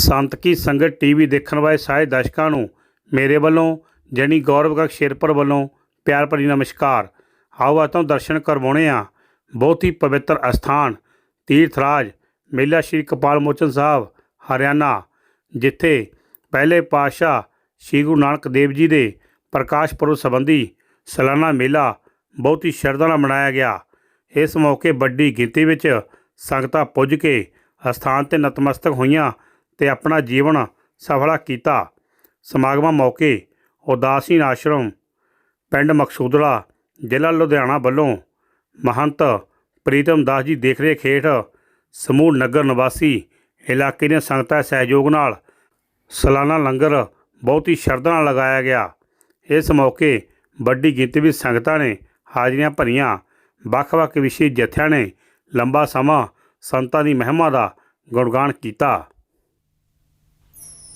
ਸੰਤ ਕੀ ਸੰਗਤ ਟੀਵੀ ਦੇਖਣ ਵਾਲੇ ਸਾਰੇ ਦਰਸ਼ਕਾਂ ਨੂੰ ਮੇਰੇ ਵੱਲੋਂ ਜੈਨੀ ਗੌਰਵ ਸ਼ੇਰਪੁਰ ਵੱਲੋਂ ਪਿਆਰ ਭਰੀ ਨਮਸਕਾਰ। ਆਓ ਆਤੋਂ ਦਰਸ਼ਨ ਕਰਵਾਉਣੇ ਆ। ਬਹੁਤ ਹੀ ਪਵਿੱਤਰ ਅਸਥਾਨ, ਤੀਰਥ ਰਾਜ, ਮੇਲਾ ਸ਼੍ਰੀ ਕਪਾਲ ਮੋਚਨ ਸਾਹਿਬ, ਹਰਿਆਣਾ, ਜਿੱਥੇ ਪਹਿਲੇ ਪਾਤਸ਼ਾਹ ਸ਼੍ਰੀ ਗੁਰੂ ਨਾਨਕ ਦੇਵ ਜੀ ਦੇ ਪ੍ਰਕਾਸ਼ ਪੁਰਬ ਸੰਬੰਧੀ ਸਾਲਾਨਾ ਮੇਲਾ ਬਹੁਤ ਹੀ ਸ਼ਰਧਾ ਨਾਲ ਮਨਾਇਆ ਗਿਆ। ਇਸ ਮੌਕੇ ਵੱਡੀ ਗਿਣਤੀ ਵਿੱਚ ਸੰਗਤਾਂ ਪੁੱਜ ਕੇ ਅਸਥਾਨ ਤੇ ਨਤਮਸਤਕ ਹੋਈਆਂ। ਤੇ ਆਪਣਾ ਜੀਵਨ ਸਫਲਾ ਕੀਤਾ। ਸਮਾਗਮਾਂ ਮੌਕੇ ਉਦਾਸੀਨ ਆਸ਼ਰਮ, ਪਿੰਡ ਮਕਸੂਦੜਾ ਜ਼ਿਲ੍ਹਾ ਲੁਧਿਆਣਾ ਵੱਲੋਂ ਮਹੰਤ ਪ੍ਰੀਤਮ ਦਾਸ ਜੀ ਦੇਖਰੇਖ ਹੇਠ ਸਮੂਹ ਨਗਰ ਨਿਵਾਸੀ ਇਲਾਕੇ ਦੀਆਂ ਸੰਗਤਾਂ ਸਹਿਯੋਗ ਨਾਲ ਸਾਲਾਨਾ ਲੰਗਰ ਬਹੁਤ ਹੀ ਸ਼ਰਧਾ ਨਾਲ ਲਗਾਇਆ ਗਿਆ। ਇਸ ਮੌਕੇ ਵੱਡੀ ਗਿਣਤੀ ਵਿੱਚ ਸੰਗਤਾਂ ਨੇ ਹਾਜ਼ਰੀਆਂ ਭਰੀਆਂ। ਵੱਖ-ਵੱਖ ਵਿਸ਼ੇ ਜਥਿਆਂ ਨੇ ਲੰਬਾ ਸਮਾਂ ਸੰਤਾਂ ਦੀ ਮਹਿਮਾ ਦਾ ਗੁਣਗਾਨ ਕੀਤਾ।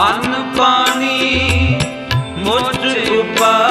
ਅੰਨ ਪਾਣੀ ਮੁਝ ਉਪਾਏ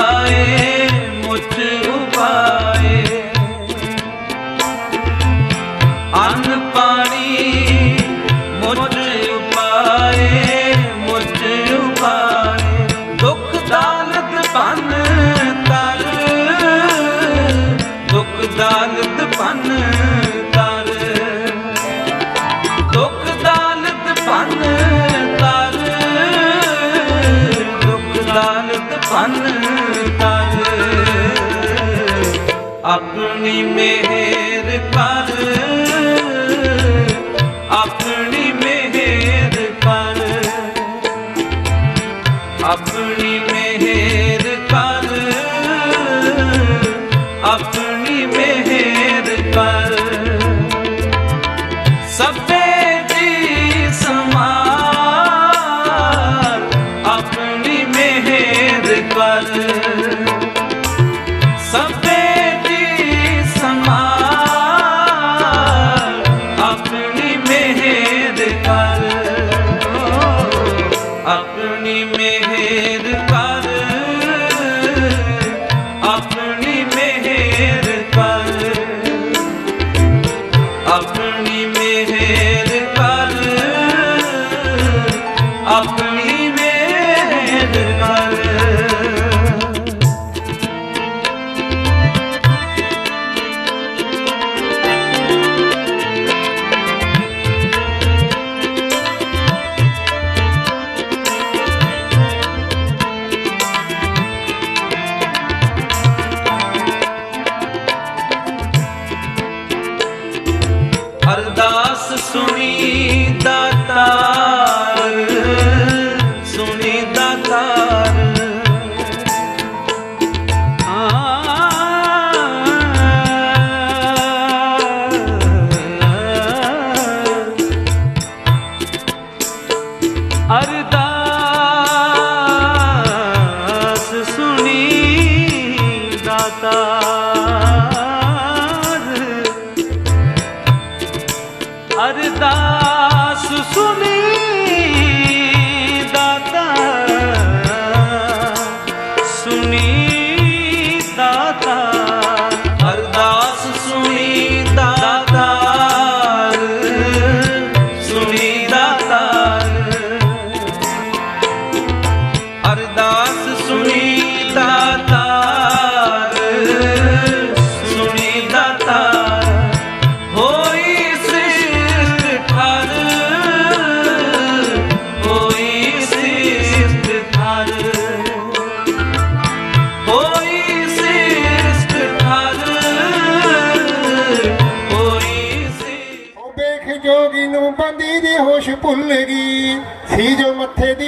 ਆਪਣੀ ਮਿਹਰ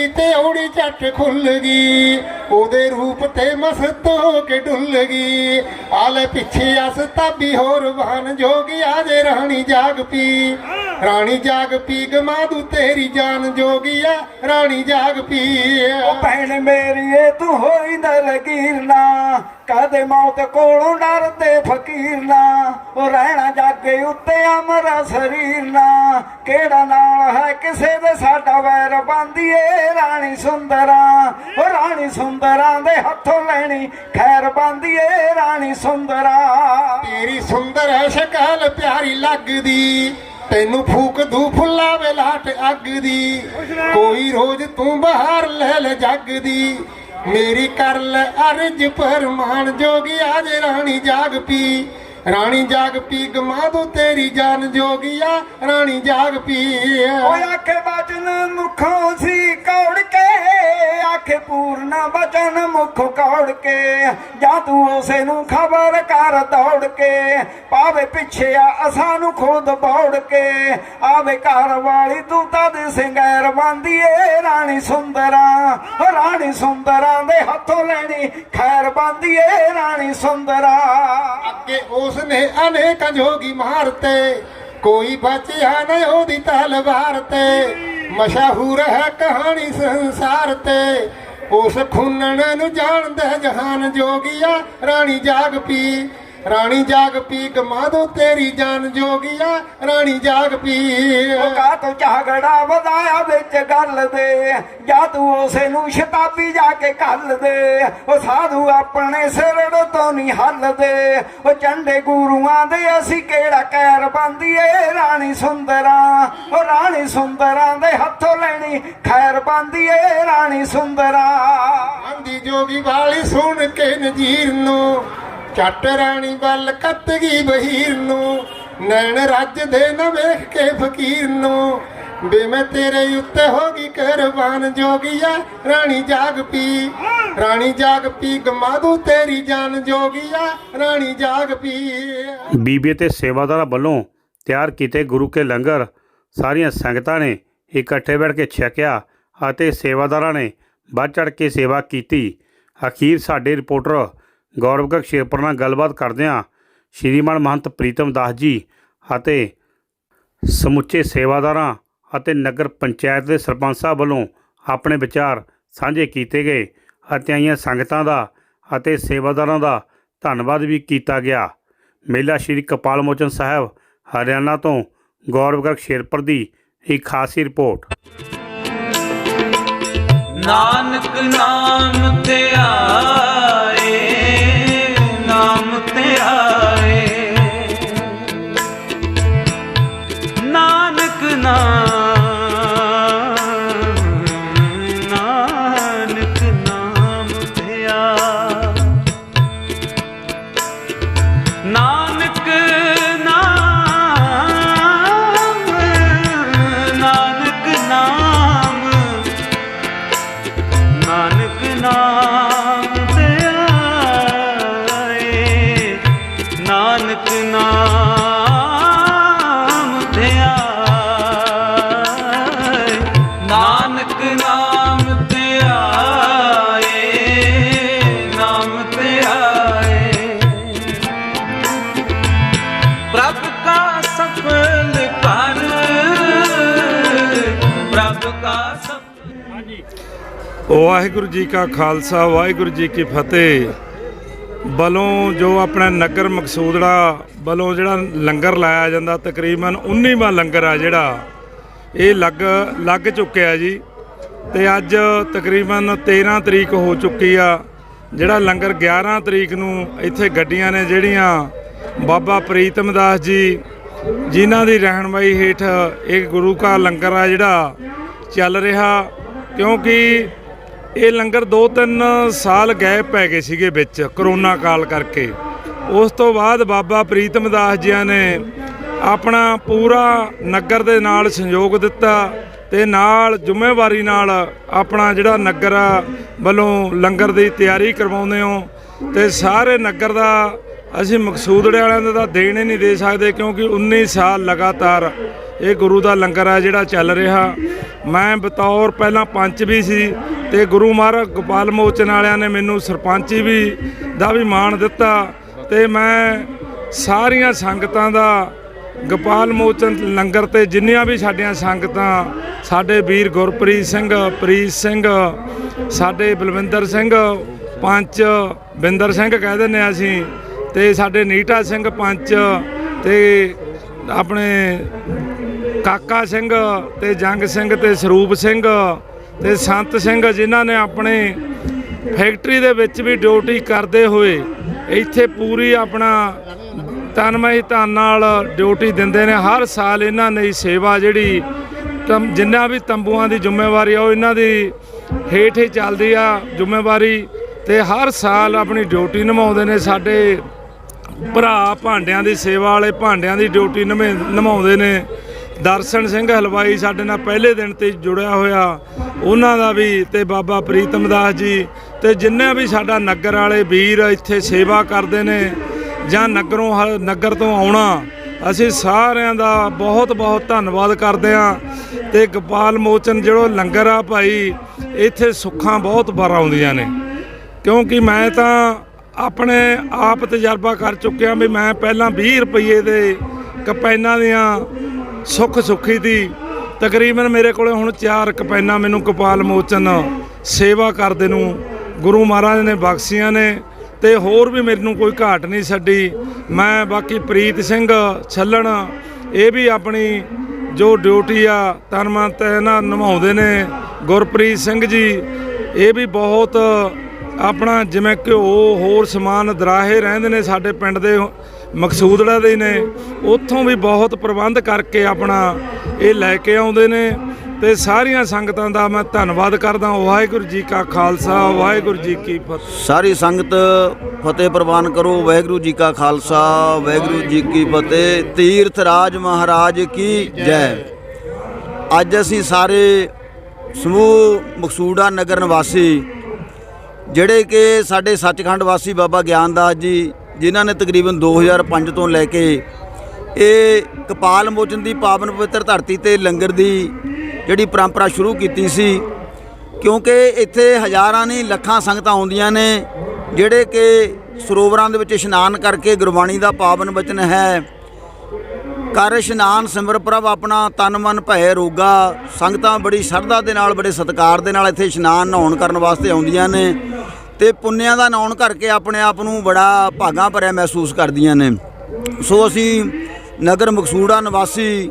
ਤੇ ਔੜੀ ਝੱਟ ਖੁੱਲ ਗਈ। ਉਹਦੇ ਰੂਪ ਤੇ ਮਸਤ ਹੋ ਕੇ ਡੁੱਲ ਗਈ। ਆਲੇ ਪਿੱਛੇ ਅਸ ਤਾਬੀ ਹੋਰ ਵਾਹਨ ਜੋਗੀ ਆਜੇ ਰਾਣੀ ਜਾਗ ਪੀ ਰਾਣੀ ਜਾਗ ਪੀ ਗਮਾਦੂ ਤੇਰੀ ਜਾਨ ਜੋਗੀਆ ਰਾਣੀ ਜਾਗ ਪੀ ਉਹ ਭੈਣ ਮੇਰੀ ਏ ਤੂੰ ਹੋਈ ਨਾ ਲਗੀਰ ਨਾ ਕਦੇ ਮੌਤ ਕੋਲੋਂ ਡਰਦੇ ਫਕੀਰ ਨਾ ਉਹ ਰਹਿਣਾ ਜਾਗੇ ਉੱਤੇ ਅਮਰਾ ਸਰੀਰ ਨਾ ਕਿਹੜਾ ਨਾਲ ਹੈ ਕਿਸੇ ਦੇ ਸਾਡਾ ਵੈਰ ਬੰਦੀ ਏ ਰਾਣੀ ਸੁੰਦਰਾ ਉਹ ਰਾਣੀ ਸੁੰਦਰਾਂ ਦੇ ਹੱਥੋਂ ਲੈਣੀ ਖੈਰ ਬੰਦੀ ਏ ਰਾਣੀ ਸੁੰਦਰਾ। ਤੇਰੀ ਸੁੰਦਰ ਹੈ ਸ਼ਕਲ ਪਿਆਰੀ ਲੱਗਦੀ। ਤੈਨੂੰ ਫੂਕ ਦੂ ਫੁੱਲਾ ਵੇ ਲਾਟ ਅੱਗ ਦੀ। ਕੋਈ ਰੋਜ਼ ਤੂੰ ਬਾਹਰ ਲੈ ਲੈ ਜੱਗ ਦੀ। ਮੇਰੀ ਕਰ ਲੈ ਅਰਜ ਪਰਮਾਨ ਜੋਗੀ ਆਜ ਰਾਣੀ ਜਾਗ ਪੀ। ਰਾਣੀ ਜਾਗ ਪੀ ਗਮਾ ਦੂ ਤੇਰੀ ਜਾਨ ਜੋਗੀਆ ਰਾਣੀ ਜਾਗ ਪੀ ਓਏ ਆਖੇ ਬਚਨ ਮੁਖੋਂ ਸੀ ਕੌੜ ਕੇ ਆਖੇ ਪੂਰਨ ਬਚਨ ਮੁਖ ਕੌੜ ਕੇ ਜਾਂ ਤੂੰ ਉਸੇ ਨੂੰ ਖਬਰ ਕਰ ਦੌੜ ਕੇ ਪਾਵੇ ਪਿੱਛੇ ਆ ਅਸਾਂ ਨੂੰ ਖੁਦ ਬੌੜ ਕੇ ਆਵੇ ਘਰ ਵਾਲੀ ਤੂੰ ਤਦ ਸਿੰਗੈਰ ਬੰਦੀ ਏ ਰਾਣੀ ਸੁੰਦਰਾ ਰਾਣੀ ਸੁੰਦਰਾਂ ਦੇ ਹੱਥੋਂ ਲੈਣੀ ਖੈਰ ਬੰਦੀ ਏ ਰਾਣੀ ਸੁੰਦਰਾ। ਅੱਗੇ ਉਸਨੇ ਅਨੇਕਾਂ ਜੋਗੀ ਮਾਰਤੇ ਕੋਈ ਬਚਿਆ ਨਹੀਂ ਉਹਦੀ ਤਲਵਾਰ ਤੇ। ਮਸ਼ਹੂਰ ਹੈ ਕਹਾਣੀ ਸੰਸਾਰ ਤੇ, ਉਸ ਖੁੰਨਣ ਨੂੰ ਜਾਣਦਾ ਜਹਾਨ ਜੋਗੀਆ ਰਾਣੀ ਜਾਗ ਪੀ। ਰਾਣੀ ਜਾਗ ਪੀ ਗਮਾ ਦੋ ਤੇਰੀ ਜਾਨ ਜੋਗੀਆ ਰਾਣੀ ਜਾਗ ਪੀ ਕਾ ਤੂੰ ਝਗੜਾ ਵਧਾਇਆ ਵਿੱਚ ਗੱਲ ਦੇ ਜਾਂ ਤੂੰ ਉਸੇ ਨੂੰ ਸ਼ਤਾਬੀ ਜਾ ਕੇ ਕੱਲ ਦੇ। ਉਹ ਸਾਧੂ ਆਪਣੇ ਸਿਰੜ ਤੋਂ ਨਹੀਂ ਹੱਲਦੇ ਉਹ ਚੰਡੇ ਗੁਰੂਆਂ ਦੇ ਅਸੀਂ ਕਿਹੜਾ ਕਹਿਰ ਬੰਦੀ ਏ ਰਾਣੀ ਸੁੰਦਰਾ ਉਹ ਰਾਣੀ ਸੁੰਦਰਾਂ ਦੇ ਹੱਥੋਂ ਲੈਣੀ ਖੈਰ ਬੰਦੀ ਏ ਰਾਣੀ ਸੁੰਦਰਾ। ਆਂਦੀ ਜੋਗੀ ਵਾਲੀ ਸੁਣ ਕੇ ਨਜੀਰ ਨੂੰ ਚੱਟ ਰਾਣੀ ਵੱਲ ਕੱਤ ਗਈ ਬਹੀਰ ਨੂੰ, ਨੈਣ ਰੱਜ ਦੇ ਨਾ ਵੇਖ ਕੇ ਫਕੀਰ ਨੂੰ। ਬੇ ਮੈਂ ਤੇਰੇ ਉੱਤੇ ਹੋ ਗਈ ਕੁਰਬਾਨ ਜੋਗੀਆ ਰਾਣੀ ਜਾਗ ਪੀ। ਰਾਣੀ ਜਾਗ ਪੀ ਗਮਾ ਦੂ ਤੇਰੀ ਜਾਨ ਜੋਗੀਆ ਰਾਣੀ ਜਾਗ ਪੀ। ਬੀਬੀ ਤੇ ਸੇਵਾਦਾਰਾਂ ਵੱਲੋਂ ਤਿਆਰ ਕੀਤੇ ਗੁਰੂ ਕੇ ਲੰਗਰ, ਸਾਰੀਆਂ ਸੰਗਤਾਂ ਨੇ ਇਕੱਠੇ ਬੈਠ ਕੇ ਛਕਿਆ ਅਤੇ ਸੇਵਾਦਾਰਾਂ ਨੇ ਵੱਧ ਚੜ ਕੇ ਸੇਵਾ ਕੀਤੀ। ਅਖੀਰ ਸਾਡੇ ਰਿਪੋਰਟਰ ਗੌਰਵ ਸ਼ੇਰਪੁਰ ਨਾਲ ਗੱਲਬਾਤ ਕਰਦਿਆਂ ਸ਼੍ਰੀਮਾਨ ਮਹੰਤ ਪ੍ਰੀਤਮ ਦਾਸ ਜੀ ਅਤੇ ਸਮੁੱਚੇ ਸੇਵਾਦਾਰਾਂ ਅਤੇ ਨਗਰ ਪੰਚਾਇਤ ਦੇ ਸਰਪੰਚਾਂ ਵੱਲੋਂ ਆਪਣੇ ਵਿਚਾਰ ਸਾਂਝੇ ਕੀਤੇ ਗਏ ਅਤੇ ਆਈਆਂ ਸੰਗਤਾਂ ਦਾ ਅਤੇ ਸੇਵਾਦਾਰਾਂ ਦਾ ਧੰਨਵਾਦ ਵੀ ਕੀਤਾ ਗਿਆ। ਮੇਲਾ ਸ਼੍ਰੀ ਕਪਾਲ ਮੋਚਨ ਸਾਹਿਬ, ਹਰਿਆਣਾ ਤੋਂ ਗੌਰਵ ਗਰਗ ਸ਼ੇਰਪੁਰ ਦੀ ਇੱਕ ਖਾਸੀ ਰਿਪੋਰਟ। ਨਾਨਕ ਨਾਮ ਤੇ ਆਏ ਵਾਹਿਗੁਰੂ ਜੀ ਕਾ ਖਾਲਸਾ, ਵਾਹਿਗੁਰੂ ਜੀ ਕੀ ਫਤਿਹ। ਵੱਲੋਂ ਜੋ ਆਪਣਾ ਨਗਰ ਮਕਸੂਦੜਾ ਵੱਲੋਂ ਜਿਹੜਾ ਲੰਗਰ ਲਾਇਆ ਜਾਂਦਾ, ਤਕਰੀਬਨ 19ਵਾਂ ਲੰਗਰ ਆ ਜਿਹੜਾ, ਇਹ ਲੱਗ ਲੱਗ ਚੁੱਕਿਆ ਜੀ। ਤੇ ਅੱਜ ਤਕਰੀਬਨ 13 ਤਰੀਕ ਹੋ ਚੁੱਕੀ ਆ, ਜਿਹੜਾ ਲੰਗਰ 11 ਤਰੀਕ ਨੂੰ ਇੱਥੇ ਗੱਡੀਆਂ ਨੇ ਜਿਹੜੀਆਂ, ਬਾਬਾ ਪ੍ਰੀਤਮ ਦਾਸ ਜੀ, ਜਿਨ੍ਹਾਂ ਦੀ ਰਹਿਨਮਾਈ ਹੇਠ ਇਹ ਗੁਰੂ ਕਾ ਲੰਗਰ ਆ ਜਿਹੜਾ ਚੱਲ ਰਿਹਾ, ਕਿਉਂਕਿ ਇਹ ਲੰਗਰ 2-3 ਸਾਲ ਗੈਪ ਪੈ ਗਏ ਸੀਗੇ ਵਿੱਚ, ਕਰੋਨਾ ਕਾਲ ਕਰਕੇ। ਉਸ ਤੋਂ ਬਾਅਦ ਬਾਬਾ ਪ੍ਰੀਤਮ ਦਾਸ ਜੀਆਂ ਨੇ ਆਪਣਾ ਪੂਰਾ ਨਗਰ ਦੇ ਨਾਲ ਸੰਯੋਗ ਦਿੱਤਾ ਤੇ ਨਾਲ ਜ਼ਿੰਮੇਵਾਰੀ ਨਾਲ ਆਪਣਾ ਜਿਹੜਾ ਨਗਰ ਆ ਵੱਲੋਂ ਲੰਗਰ ਦੀ ਤਿਆਰੀ ਕਰਵਾਉਂਦੇ ਹੋ ਤੇ ਸਾਰੇ ਨਗਰ ਦਾ ਅਸੀਂ ਮਕਸੂਦੜੇ ਵਾਲਿਆਂ ਦਾ ਤਾਂ ਦੇਣ ਹੀ ਨਹੀਂ ਦੇ ਸਕਦੇ ਕਿਉਂਕਿ 19 ਸਾਲ ਲਗਾਤਾਰ ਇਹ ਗੁਰੂ ਦਾ ਲੰਗਰ ਆ ਜਿਹੜਾ ਚੱਲ ਰਿਹਾ। ਮੈਂ ਬਤੌਰ ਪਹਿਲਾਂ ਪੰਚ ਵੀ ਸੀ ਤੇ ਗੁਰੂ ਮਹਾਰਾਜ ਗੋਪਾਲ ਮੋਚਨ ਵਾਲਿਆਂ ਨੇ ਮੈਨੂੰ ਸਰਪੰਚੀ ਵੀ ਦਾ ਵੀ ਮਾਣ ਦਿੱਤਾ ਤੇ ਮੈਂ ਸਾਰੀਆਂ ਸੰਗਤਾਂ ਦਾ ਗੋਪਾਲ ਮੋਚਨ ਲੰਗਰ ਤੇ ਜਿੰਨੀਆਂ ਵੀ ਸਾਡੀਆਂ ਸੰਗਤਾਂ, ਸਾਡੇ ਵੀਰ ਗੁਰਪ੍ਰੀਤ ਸਿੰਘ, ਪ੍ਰੀਤ ਸਿੰਘ, ਸਾਡੇ ਬਲਵਿੰਦਰ ਸਿੰਘ, ਪੰਚ ਬਿੰਦਰ ਸਿੰਘ ਕਹਿ ਦਿੰਦੇ ਹਾਂ ਅਸੀਂ, ਤੇ ਸਾਡੇ ਨੀਟਾ ਸਿੰਘ ਪੰਚ ਤੇ ਆਪਣੇ ਕਾਕਾ ਸਿੰਘ ਤੇ ਜੰਗ ਸਿੰਘ ਤੇ ਸਰੂਪ ਸਿੰਘ ਤੇ ਸੰਤ ਸਿੰਘ ਜਿਨ੍ਹਾਂ ਨੇ ਆਪਣੇ ਫੈਕਟਰੀ ਦੇ ਵਿੱਚ ਵੀ ਡਿਊਟੀ ਕਰਦੇ ਹੋਏ ਇੱਥੇ ਪੂਰੀ ਆਪਣਾ ਤਨਮਈ ਧਨ ਨਾਲ ਡਿਊਟੀ ਦਿੰਦੇ ਨੇ। ਹਰ ਸਾਲ ਇਹਨਾਂ ਨੇ ਸੇਵਾ ਜਿਹੜੀ ਤੰ- ਜਿੰਨਾ ਵੀ ਤੰਬੂਆਂ ਦੀ ਜ਼ਿੰਮੇਵਾਰੀ ਆ, ਉਹ ਇਹਨਾਂ ਦੀ ਹੇਠ ਹੀ ਚੱਲਦੀ ਆ ਜ਼ਿੰਮੇਵਾਰੀ ਤੇ ਹਰ ਸਾਲ ਆਪਣੀ ਡਿਊਟੀ ਨਿਭਾਉਂਦੇ ਨੇ। ਸਾਡੇ ਭਰਾ ਭਾਂਡਿਆਂ ਦੀ ਸੇਵਾ ਵਾਲੇ ਭਾਂਡਿਆਂ ਦੀ ਡਿਊਟੀ ਨਿਭੇ- ਨਿਭਾਉਂਦੇ ਨੇ। ਦਰਸ਼ਨ ਸਿੰਘ ਹਲਵਾਈ ਸਾਡੇ ਨਾਲ ਪਹਿਲੇ ਦਿਨ ਤੇ ਜੁੜਿਆ ਹੋਇਆ। ਉਹਨਾਂ ਦਾ ਵੀ ਤੇ ਬਾਬਾ ਪ੍ਰੀਤਮ ਦਾਸ ਜੀ ਤੇ ਜਿੰਨੇ ਵੀ ਸਾਡਾ ਨਗਰ ਵਾਲੇ ਵੀਰ ਇੱਥੇ ਸੇਵਾ ਕਰਦੇ ਨੇ ਜਾਂ ਨਗਰੋਂ ਹ- ਨਗਰ ਤੋਂ ਆਉਣਾ, ਅਸੀਂ ਸਾਰਿਆਂ ਦਾ ਬਹੁਤ ਬਹੁਤ ਧੰਨਵਾਦ ਕਰਦੇ ਹਾਂ। ਤੇ ਗੋਪਾਲ ਮੋਚਨ ਜਿਹੜੋ ਲੰਗਰ ਆ ਭਾਈ, ਇੱਥੇ ਸੁੱਖਾਂ ਬਹੁਤ ਬਾਰ ਆਉਂਦੀਆਂ ਨੇ। ਕਿਉਂਕਿ ਮੈਂ ਤਾਂ ਆਪਣੇ ਆਪ ਤਜਰਬਾ ਕਰ ਚੁੱਕਿਆ ਵੀ ਮੈਂ ਪਹਿਲਾਂ 20 ਰੁਪਏ ਦੇ ਕਪੈਨਾਂ ਦੀਆਂ ਸੁੱਖ ਸੁੱਖੀ ਦੀ। ਤਕਰੀਬਨ ਮੇਰੇ ਕੋਲੇ ਹੁਣ ਚਾਰ ਕਪੈਨਾ ਮੈਨੂੰ ਕਪਾਲ ਮੋਚਨ ਸੇਵਾ ਕਰਦੇ ਨੂੰ, ਗੁਰੂ ਮਹਾਰਾਜ ਨੇ ਬਖਸ਼ੀਆਂ ਨੇ ਤੇ ਹੋਰ ਵੀ ਮੈਨੂੰ ਕੋਈ ਘਾਟ ਨਹੀਂ ਛੱਡੀ। ਮੈਂ ਬਾਕੀ ਪ੍ਰੀਤ ਸਿੰਘ ਛੱਲਣ, ਇਹ ਵੀ ਆਪਣੀ ਜੋ ਡਿਊਟੀ ਆ ਤਨ ਮਨ ਤੇ ਨਿਭਾਉਂਦੇ ਨੇ। ਗੁਰਪ੍ਰੀਤ ਸਿੰਘ ਜੀ, ਇਹ ਵੀ ਬਹੁਤ ਆਪਣਾ ਜਿਵੇਂ ਘਿਓ, ਹੋਰ ਸਮਾਨ ਦਰਾਹੇ ਰਹਿੰਦੇ ਨੇ ਸਾਡੇ ਪਿੰਡ ਦੇ ਮਕਸੂਦੜਾ ਦੇ ਨੇ। ਉੱਥੋਂ ਵੀ ਬਹੁਤ ਪ੍ਰਬੰਧ ਕਰਕੇ ਆਪਣਾ ਇਹ ਲੈ ਕੇ ਆਉਂਦੇ ਨੇ ਤੇ ਸਾਰੀਆਂ ਸੰਗਤਾਂ ਦਾ ਮੈਂ ਧੰਨਵਾਦ ਕਰਦਾ। ਵਾਹਿਗੁਰੂ ਜੀ ਕਾ ਖਾਲਸਾ, ਵਾਹਿਗੁਰੂ ਜੀ ਕੀ ਫਤਿਹ। ਸਾਰੀ ਸੰਗਤ ਫਤਿਹ ਪ੍ਰਵਾਨ ਕਰੋ। ਵਾਹਿਗੁਰੂ ਜੀ ਕਾ ਖਾਲਸਾ, ਵਾਹਿਗੁਰੂ ਜੀ ਕੀ ਫਤਿਹ। ਤੀਰਥ ਰਾਜ ਮਹਾਰਾਜ ਕੀ ਜੈ। ਅੱਜ ਅਸੀਂ ਸਾਰੇ ਸਮੂਹ ਮਕਸੂੜਾ ਨਗਰ ਨਿਵਾਸੀ, ਜਿਹੜੇ ਕਿ ਸਾਡੇ ਸੱਚਖੰਡ ਵਾਸੀ ਬਾਬਾ ਗਿਆਨਦਾਸ ਜੀ ਜਿਨ੍ਹਾਂ ਨੇ ਤਕਰੀਬਨ 2005 ਤੋਂ ਲੈ ਕੇ ਇਹ ਕਪਾਲ ਮੋਚਨ ਦੀ ਪਾਵਨ ਪਵਿੱਤਰ ਧਰਤੀ ਤੇ ਲੰਗਰ ਦੀ ਜਿਹੜੀ ਪਰੰਪਰਾ ਸ਼ੁਰੂ ਕੀਤੀ ਸੀ, ਕਿਉਂਕਿ ਇੱਥੇ ਹਜ਼ਾਰਾਂ ਨਹੀਂ, ਲੱਖਾਂ ਸੰਗਤਾਂ ਆਉਂਦੀਆਂ ਨੇ, ਜਿਹੜੇ ਕਿ ਸਰੋਵਰਾਂ ਦੇ ਵਿੱਚ ਇਸ਼ਨਾਨ ਕਰਕੇ ਗੁਰਬਾਣੀ ਦਾ ਪਾਵਨ ਬਚਨ ਹੈ। ਕਰ ਇਸ਼ਨਾਨ ਸਿਮਰ ਪ੍ਰਭ ਆਪਣਾ, ਤਨ ਮਨ ਭੈ ਰੋਗਾ, ਸੰਗਤਾਂ ਬੜੀ ਸ਼ਰਧਾ ਦੇ ਨਾਲ, ਬੜੇ ਸਤਿਕਾਰ ਦੇ ਨਾਲ ਇੱਥੇ ਇਸ਼ਨਾਨ ਨਹਾਉਣ ਕਰਨ ਵਾਸਤੇ ਆਉਂਦੀਆਂ ਨੇ। ਤੇ ਪੁੰਨਿਆਂ ਦਾ ਨਹਾਉਣ ਕਰਕੇ ਆਪਣੇ ਆਪ ਨੂੰ ਬੜਾ ਭਾਗਾ ਭਰਿਆ ਮਹਿਸੂਸ ਕਰਦੀਆਂ ਨੇ। ਸੋ ਅਸੀਂ ਨਗਰ ਮਕਸੂੜਾ ਨਿਵਾਸੀ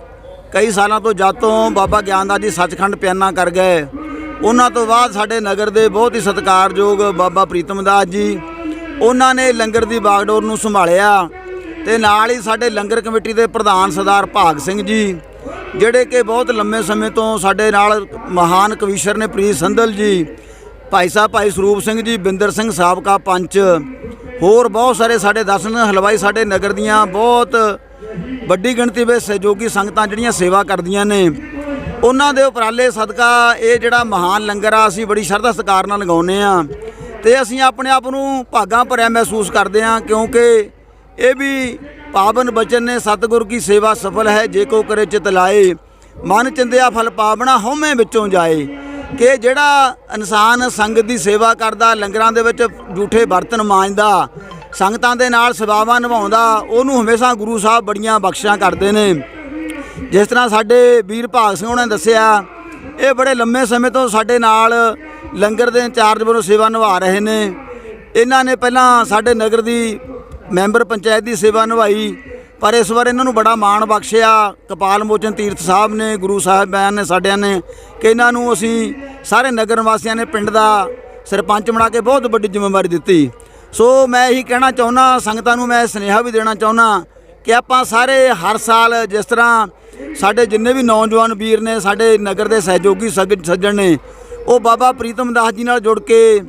ਕਈ ਸਾਲਾਂ ਤੋਂ ਜਦ ਤੋਂ ਬਾਬਾ ਗਿਆਨਦਾਸ ਜੀ ਸੱਚਖੰਡ ਪਿਆਨਾ ਕਰ ਗਏ, ਉਹਨਾਂ ਤੋਂ ਬਾਅਦ ਸਾਡੇ ਨਗਰ ਦੇ ਬਹੁਤ ਹੀ ਸਤਿਕਾਰਯੋਗ ਬਾਬਾ ਪ੍ਰੀਤਮ ਦਾਸ ਜੀ, ਉਹਨਾਂ ਨੇ ਲੰਗਰ ਦੀ ਬਾਗਡੋਰ ਨੂੰ ਸੰਭਾਲਿਆ ਤੇ ਨਾਲ ਹੀ ਸਾਡੇ ਲੰਗਰ ਕਮੇਟੀ ਦੇ ਪ੍ਰਧਾਨ ਸਰਦਾਰ ਭਾਗ ਸਿੰਘ ਜੀ, ਜਿਹੜੇ ਕਿ ਬਹੁਤ ਲੰਮੇ ਸਮੇਂ ਤੋਂ ਸਾਡੇ ਨਾਲ ਮਹਾਨ ਕਵੀਸ਼ਰ ਨੇ ਪ੍ਰੀਤ ਸੰਧਲ ਜੀ ਭਾਈ ਸਾਹਿਬ, ਭਾਈ ਸਰੂਪ ਸਿੰਘ ਜੀ, ਬਿੰਦਰ ਸਿੰਘ ਸਾਬਕਾ ਪੰਚ, ਹੋਰ ਬਹੁਤ ਸਾਰੇ ਸਾਡੇ ਦਰਸ਼ਨ ਹਲਵਾਈ ਸਾਡੇ ਨਗਰ ਦੀਆਂ ਬਹੁਤ ਵੱਡੀ ਗਿਣਤੀ ਵਿੱਚ ਸਹਿਯੋਗੀ ਸੰਗਤਾਂ ਜਿਹੜੀਆਂ ਸੇਵਾ ਕਰਦੀਆਂ ਨੇ। ਉਹਨਾਂ ਦੇ ਉਪਰਾਲੇ ਸਦਕਾ ਇਹ ਜਿਹੜਾ ਮਹਾਨ ਲੰਗਰ ਆ, ਅਸੀਂ ਬੜੀ ਸ਼ਰਧਾ ਸਤਿਕਾਰ ਨਾਲ ਲਗਾਉਂਦੇ ਆ ਤੇ ਅਸੀਂ ਆਪਣੇ ਆਪ ਨੂੰ ਭਾਗਾਂ ਭਰਿਆ ਮਹਿਸੂਸ ਕਰਦੇ ਆ, ਕਿਉਂਕਿ ਇਹ ਵੀ ਪਾਵਨ ਬਚਨ ਨੇ, ਸਤਿਗੁਰ ਕੀ ਸੇਵਾ ਸਫਲ ਹੈ, ਜੇ ਕੋ ਕਰੇ ਚਿਤ ਲਾਏ, ਮਨ ਚਿੰਦਿਆ ਫਲ ਪਾਵਣਾ ਹਉਮੈ ਵਿੱਚੋਂ ਜਾਏ। ਕਿ ਜਿਹੜਾ ਇਨਸਾਨ ਸੰਗਤ ਦੀ ਸੇਵਾ ਕਰਦਾ, ਲੰਗਰਾਂ ਦੇ ਵਿੱਚ ਝੂਠੇ ਬਰਤਨ ਮਾਂਜਦਾ, ਸੰਗਤਾਂ ਦੇ ਨਾਲ ਸੇਵਾਵਾਂ ਨਿਭਾਉਂਦਾ, ਉਹਨੂੰ ਹਮੇਸ਼ਾ ਗੁਰੂ ਸਾਹਿਬ ਬੜੀਆਂ ਬਖਸ਼ਾਂ ਕਰਦੇ ਨੇ। ਜਿਸ ਤਰ੍ਹਾਂ ਸਾਡੇ ਵੀਰ ਭਾਗ ਸਿੰਘ ਉਹਨਾਂ ਨੇ ਦੱਸਿਆ, ਇਹ ਬੜੇ ਲੰਮੇ ਸਮੇਂ ਤੋਂ ਸਾਡੇ ਨਾਲ ਲੰਗਰ ਦੇ ਇੰਚਾਰਜ ਵੱਲੋਂ ਸੇਵਾ ਨਿਭਾ ਰਹੇ ਨੇ। ਇਹਨਾਂ ਨੇ ਪਹਿਲਾਂ ਸਾਡੇ ਨਗਰ ਦੀ ਮੈਂਬਰ ਪੰਚਾਇਤ ਦੀ ਸੇਵਾ ਨਿਭਾਈ। ਪਰ ਇਸ ਵਾਰ ਇਹਨਾਂ ਨੂੰ ਬੜਾ ਮਾਣ ਬਖਸ਼ਿਆ। ਕਪਾਲ ਮੋਚਨ ਤੀਰਥ ਸਾਹਿਬ ਨੇ, ਗੁਰੂ ਸਾਹਿਬਾਨ ਨੇ, ਸਾਡਿਆਂ ਨੇ ਕਿ ਇਹਨਾਂ ਨੂੰ ਅਸੀਂ ਸਾਰੇ ਨਗਰ ਵਾਸੀਆਂ ਨੇ, ਪਿੰਡ ਦਾ ਸਰਪੰਚ ਬਣਾ ਕੇ ਬਹੁਤ ਵੱਡੀ ਜ਼ਿੰਮੇਵਾਰੀ ਦਿੱਤੀ। ਸੋ ਮੈਂ ਇਹੀ ਕਹਿਣਾ ਚਾਹੁੰਦਾ ਸੰਗਤਾਂ ਨੂੰ ਮੈਂ ਸੁਨੇਹਾ ਵੀ ਦੇਣਾ ਚਾਹੁੰਦਾ ਕਿ ਆਪਾਂ ਸਾਰੇ ਹਰ ਸਾਲ ਜਿਸ ਤਰ੍ਹਾਂ ਸਾਡੇ ਜਿੰਨੇ ਵੀ ਨੌਜਵਾਨ ਵੀਰ ਨੇ, ਸਾਡੇ ਨਗਰ ਦੇ ਸਹਿਯੋਗੀ ਸੱਜ- ਸੱਜਣ ਨੇ, ਉਹ ਬਾਬਾ ਪ੍ਰੀਤਮ ਦਾਸ ਜੀ ਨਾਲ ਜੁੜ ਕੇ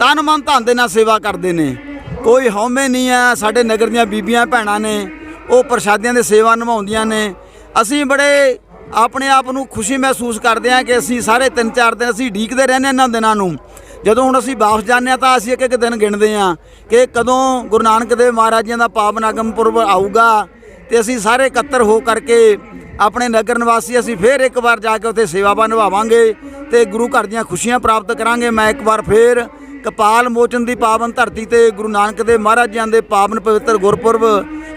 ਤਨ ਮਨ ਧਨ ਦੇ ਨਾਲ ਸੇਵਾ ਕਰਦੇ ਨੇ। ਕੋਈ ਹਉਮੈ ਨਹੀਂ ਆ ਸਾਡੇ ਨਗਰ ਦੀਆਂ ਬੀਬੀਆਂ, ਭੈਣਾਂ ਨੇ ਉਹ ਪ੍ਰਸ਼ਾਦਿਆਂ ਦੇ ਸੇਵਾ ਨਿਭਾਉਂਦੀਆਂ ਨੇ। ਅਸੀਂ ਬੜੇ ਆਪਣੇ ਆਪ ਨੂੰ ਖੁਸ਼ੀ ਮਹਿਸੂਸ ਕਰਦੇ ਹਾਂ ਕਿ ਅਸੀਂ ਸਾਰੇ ਤਿੰਨ ਚਾਰ ਦਿਨ ਅਸੀਂ ਢੀਕਦੇ ਰਹਿੰਦੇ ਇਹਨਾਂ ਦਿਨਾਂ ਨੂੰ। ਜਦੋਂ ਹੁਣ ਅਸੀਂ ਵਾਪਸ ਜਾਂਦੇ ਹਾਂ ਤਾਂ ਅਸੀਂ ਇੱਕ ਇੱਕ ਦਿਨ ਗਿਣਦੇ ਹਾਂ ਕਿ ਕਦੋਂ ਗੁਰੂ ਨਾਨਕ ਦੇਵ ਮਹਾਰਾਜ ਜੀ ਦਾ ਪਾਵਨ ਆਗਮ ਪੁਰਬ ਆਊਗਾ ਤੇ ਅਸੀਂ ਸਾਰੇ ਇਕੱਤਰ ਹੋ ਕਰਕੇ ਆਪਣੇ ਨਗਰ ਨਿਵਾਸੀ ਅਸੀਂ ਫੇਰ ਇੱਕ ਵਾਰ ਜਾ ਕੇ ਉੱਥੇ ਸੇਵਾਵਾਂ ਨਿਭਾਵਾਂਗੇ ਤੇ ਗੁਰੂ ਘਰ ਦੀਆਂ ਖੁਸ਼ੀਆਂ ਪ੍ਰਾਪਤ ਕਰਾਂਗੇ। ਮੈਂ ਇੱਕ ਵਾਰ ਫੇਰ ਕਪਾਲ ਮੋਚਨ ਦੀ ਪਾਵਨ ਧਰਤੀ ਤੇ ਗੁਰੂ ਨਾਨਕ ਦੇਵ ਮਹਾਰਾਜ ਜੀ ਦੇ ਪਾਵਨ ਪਵਿੱਤਰ ਗੁਰਪੁਰਬ,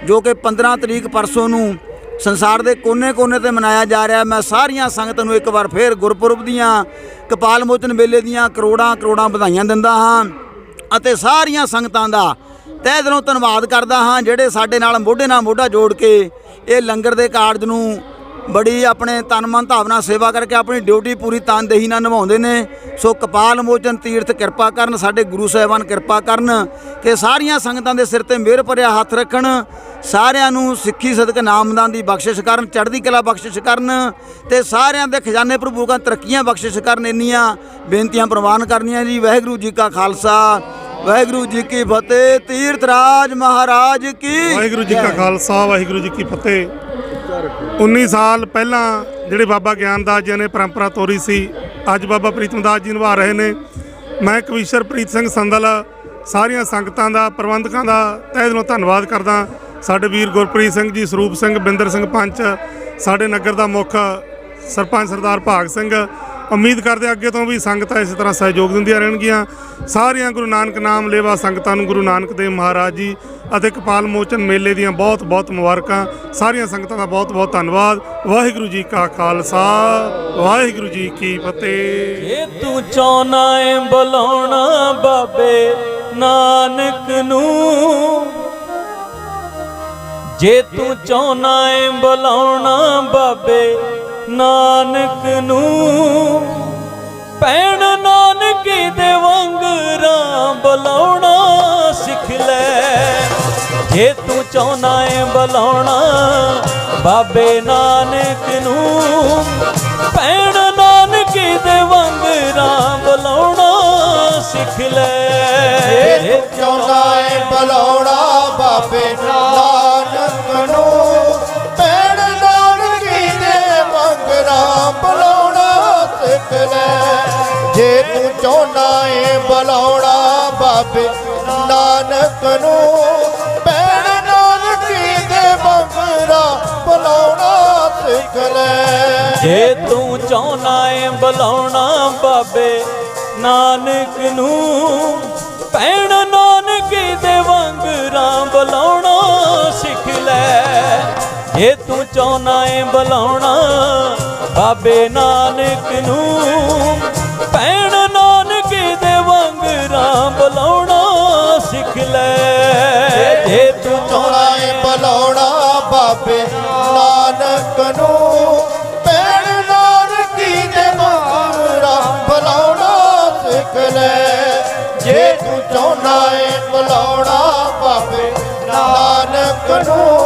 ਜੋ ਕਿ 15 ਤਰੀਕ ਪਰਸੋਂ ਨੂੰ ਸੰਸਾਰ ਦੇ ਕੋਨੇ-ਕੋਨੇ ਤੇ ਮਨਾਇਆ ਜਾ ਰਿਹਾ ਮੈਂ ਸਾਰੀਆਂ ਸੰਗਤਾਂ ਨੂੰ ਇੱਕ ਵਾਰ ਫੇਰ ਗੁਰਪੁਰਬ ਦੀਆਂ, ਕਪਾਲ ਮੋਚਨ ਮੇਲੇ ਦੀਆਂ ਕਰੋੜਾਂ ਕਰੋੜਾਂ ਵਧਾਈਆਂ ਦਿੰਦਾ ਹਾਂ ਅਤੇ ਸਾਰੀਆਂ ਸੰਗਤਾਂ ਦਾ ਤਹਿ ਦਿਲੋਂ ਧੰਨਵਾਦ ਕਰਦਾ ਹਾਂ, ਜਿਹੜੇ ਸਾਡੇ ਨਾਲ ਮੋਢੇ ਨਾਲ ਮੋਢਾ ਜੋੜ ਕੇ ਇਹ ਲੰਗਰ ਦੇ ਕਾਰਜ ਨੂੰ ਬੜੀ ਆਪਣੇ ਤਨ ਮਨ ਭਾਵਨਾ ਸੇਵਾ ਕਰਕੇ ਆਪਣੀ ਡਿਊਟੀ ਪੂਰੀ ਤਨਦੇਹੀ ਨਾਲ ਨਿਭਾਉਂਦੇ ਨੇ। ਸੋ ਕਪਾਲ ਮੋਚਨ ਤੀਰਥ ਕਿਰਪਾ ਕਰਨ ਸਾਡੇ ਗੁਰੂ ਸਾਹਿਬਾਨ ਕਿਰਪਾ ਕਰਨ ਕਿ ਸਾਰੀਆਂ ਸੰਗਤਾਂ ਦੇ ਸਿਰ ਤੇ ਮਿਹਰ ਭਰਿਆ ਹੱਥ ਰੱਖਣ ਸਾਰਿਆਂ ਨੂੰ ਸਿੱਖੀ ਸਦਕ ਨਾਮਦਾਨ ਦੀ ਬਖਸ਼ਿਸ਼ ਕਰਨ ਚੜ੍ਹਦੀ ਕਲਾ ਬਖਸ਼ਿਸ਼ ਕਰਨ ਤੇ ਸਾਰਿਆਂ ਦੇ ਖਜ਼ਾਨੇ ਪ੍ਰਭੂ ਕਾ ਤਰੱਕੀਆਂ ਬਖਸ਼ਿਸ਼ ਕਰਨ ਇੰਨੀਆਂ ਬੇਨਤੀਆਂ ਪ੍ਰਵਾਨ ਕਰਨੀਆਂ ਜੀ। ਵਾਹਿਗੁਰੂ ਜੀ ਕਾ ਖਾਲਸਾ ਵਾਹਿਗੁਰੂ ਜੀ ਕੀ ਫਤਿਹ। ਤੀਰਥ ਰਾਜ ਮਹਾਰਾਜ ਕੀ ਵਾਹਿਗੁਰੂ ਜੀ ਕਾ। ਖਾਲਸਾ ਵਾਹਿਗੁਰੂ ਜੀ ਕੀ ਫਤਿਹ। 19 ਸਾਲ ਪਹਿਲਾਂ ਜਿਹੜੇ ਬਾਬਾ ਗਿਆਨਦਾਸ ਜੀ ਨੇ ਪਰੰਪਰਾ ਤੋਰੀ ਸੀ, ਅੱਜ ਬਾਬਾ ਪ੍ਰੀਤਮ ਦਾਸ ਜੀ ਨਿਭਾ ਰਹੇ ਨੇ। ਮੈਂ ਕਵੀਸ਼ਰ ਪ੍ਰੀਤ ਸਿੰਘ ਸੰਦਲ ਸਾਰੀਆਂ ਸੰਗਤਾਂ ਦਾ, ਪ੍ਰਬੰਧਕਾਂ ਦਾ ਤਹਿ ਦਿਲੋਂ ਧੰਨਵਾਦ ਕਰਦਾ। ਸਾਡੇ ਵੀਰ ਗੁਰਪ੍ਰੀਤ ਸਿੰਘ ਜੀ, ਸਰੂਪ ਸਿੰਘ, ਬਿੰਦਰ ਸਿੰਘ ਪੰਚ, ਸਾਡੇ ਨਗਰ ਦਾ ਮੁੱਖ ਸਰਪੰਚ ਸਰਦਾਰ ਭਾਗ ਸਿੰਘ ਉਮੀਦ ਕਰਦੇ ਅੱਗੇ ਤੋਂ ਵੀ ਸੰਗਤਾਂ ਇਸੇ ਤਰ੍ਹਾਂ ਸਹਿਯੋਗ ਦਿੰਦੀਆਂ ਰਹਿਣਗੀਆਂ। ਸਾਰੀਆਂ ਗੁਰੂ ਨਾਨਕ ਨਾਮ ਲੇਵਾ ਸੰਗਤਾਂ ਨੂੰ ਗੁਰੂ ਨਾਨਕ ਦੇਵ ਮਹਾਰਾਜ ਜੀ ਅਤੇ ਕਪਾਲ ਮੋਚਨ ਮੇਲੇ ਦੀਆਂ ਬਹੁਤ ਬਹੁਤ ਮੁਬਾਰਕਾਂ। ਸਾਰੀਆਂ ਸੰਗਤਾਂ ਦਾ ਬਹੁਤ ਬਹੁਤ ਧੰਨਵਾਦ। ਵਾਹਿਗੁਰੂ ਜੀ ਕਾ ਖਾਲਸਾ, ਵਾਹਿਗੁਰੂ ਜੀ ਕੀ ਫਤਿਹ। ਜੇ ਤੂੰ ਚਾਹਨਾ ਏ ਬੁਲਾਉਣਾ ਬਾਬੇ ਨਾਨਕ ਨੂੰ, ਜੇ ਤੂੰ ਚਾਹਨਾ ਏ ਬੁਲਾਉਣਾ ਬਾਬੇ ਨਾਨਕ ਨੂੰ ਪੈਣ ਨਾਨਕੀ ਦੇ ਵੰਗਰਾਂ ਬੁਲਾਉਣਾ ਸਿੱਖ ਲੈ। ਜੇ ਤੂੰ ਚਾਹਨਾ ਏ ਬੁਲਾਉਣਾ, ਬਾਬੇ ਨਾਨਕ ਨੂੰ ਪੈਣ ਨਾਨਕੀ ਦੇ ਵੰਗਰਾਂ ਬੁਲਾਉਣਾ ਸਿੱਖ ਲੈ। ਜੇ ਚਾਹੁੰਦਾ ਏ ਬੁਲਾਉਣਾ, ਬਾਬੇ ਨਾਨਕ ਬੁਲਾਉਣਾ ਲੈ। ਜੇ ਤੂੰ ਚਾਹੁੰਦਾ ਏ ਬੁਲਾਉਣਾ ਬਾਬੇ ਨਾਨਕ ਨੂੰ ਪੈਣ ਨਾਨਕ ਦੇ ਮੰਗਰਾ ਬੁਲਾਉਣਾ ਸਿੱਖ ਲੈ। ਜੇ ਤੂੰ ਚਾਹਨਾ ਏ ਬੁਲਾਉਣਾ ਬਾਬੇ ਨਾਨਕ ਨੂੰ ਪੈਣ ਨਾਨਕ ਦੇ ਵੰਗਰਾਂ ਬੁਲਾਉਣਾ ਸਿੱਖ ਲੈ। ਜੇ ਤੂੰ ਚਾਹਨਾ ਏ ਬੁਲਾਉਣਾ, ਬਾਬੇ ਨਾਨਕ ਨੂੰ। ਭੈਣ ਨਾਨਕ ਦੇ ਵੰਗਰਾਂ ਬੁਲਾਉਣਾ, ਸਿੱਖ ਲੈ। ਜੇ ਤੂੰ ਚਾਹੁੰਦਾ ਏ ਬੁਲਾਉਣਾ, ਬਾਬੇ ਨਾਨਕ ਨੂੰ। ਭੈਣ ਨਾਨਕੀ ਦੇ ਮੰਗਰਾ ਬੁਲਾਉਣਾ, ਸਿੱਖ ਲੈ। ਜੇ ਤੂੰ ਚਾਹੁੰਦਾ ਏ ਬੁਲਾਉਣਾ, ਬਾਬੇ ਨਾਨਕ ਨੂੰ।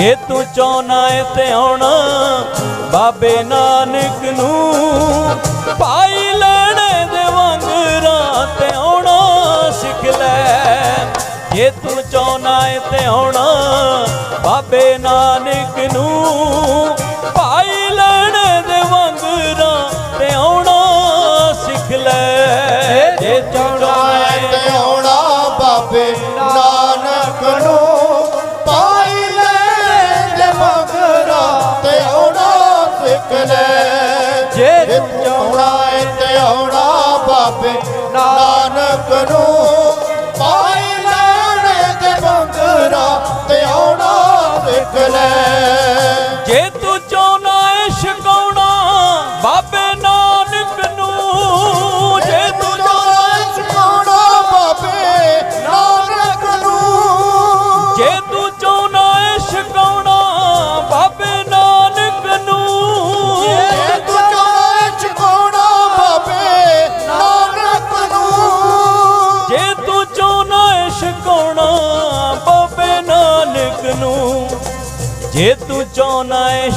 ਜੇ ਤੂੰ ਚਾਹਨਾ ਏ ਤੇ ਆਉਣਾ, ਬਾਬੇ ਨਾਨਕ ਨੂੰ ਪਾਈ ਲੈਣੇ ਦੇ ਵੰਗਰਾਂ ਤੇ ਆਉਣਾ, ਸਿੱਖ ਲੈ। ਜੇ ਤੂੰ ਚਾਹਨਾ ਏ ਤੇ ਆਉਣਾ, ਬਾਬੇ ਨਾਨਕ ਨੂੰ ਸਿੱਖ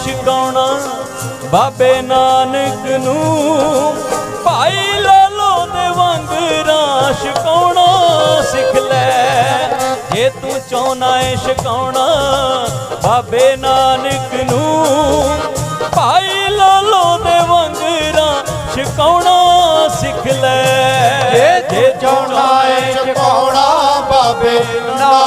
ਛਕਾਉਣਾ ਬਾਬੇ ਨਾਨਕ ਨੂੰ। ਭਾਈ ਲਾਲੋ ਦੇ ਵਾਂਗਰਾਂ ਛਕਾਉਣਾ ਸਿੱਖ ਲੈ। ਜੇ ਤੂੰ ਚਾਹਨਾ ਏ ਛਕਾਉਣਾ ਬਾਬੇ ਨਾਨਕ ਨੂੰ। ਭਾਈ ਲਾਲੋ ਦੇ ਵਾਂਗਰਾਂ ਛਕਾਉਣਾ ਸਿੱਖ ਲੈ। ਜੇ ਚਾਹਨਾ ਏ ਚਕਾਉਣਾ ਬਾਬੇ ਨਾਨਕ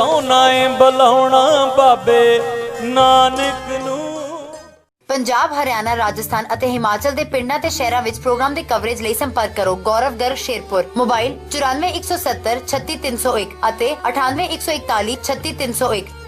ਤੂੰ ਏ ਬੁਲਾਉਣਾ ਬਾਬੇ? ਨਾਨਕ ਨੂੰ। ਪੰਜਾਬ, ਹਰਿਆਣਾ, ਰਾਜਸਥਾਨ ਅਤੇ ਹਿਮਾਚਲ ਦੇ ਪਿੰਡਾਂ ਤੇ ਸ਼ਹਿਰਾਂ ਵਿੱਚ ਪ੍ਰੋਗਰਾਮ ਦੀ ਕਵਰੇਜ ਲਈ ਸੰਪਰਕ ਕਰੋ। ਗੌਰਵ ਗਰਗ ਸ਼ੇਰਪੁਰ। ਮੋਬਾਈਲ 9417 36301 ਅਤੇ 9814 36301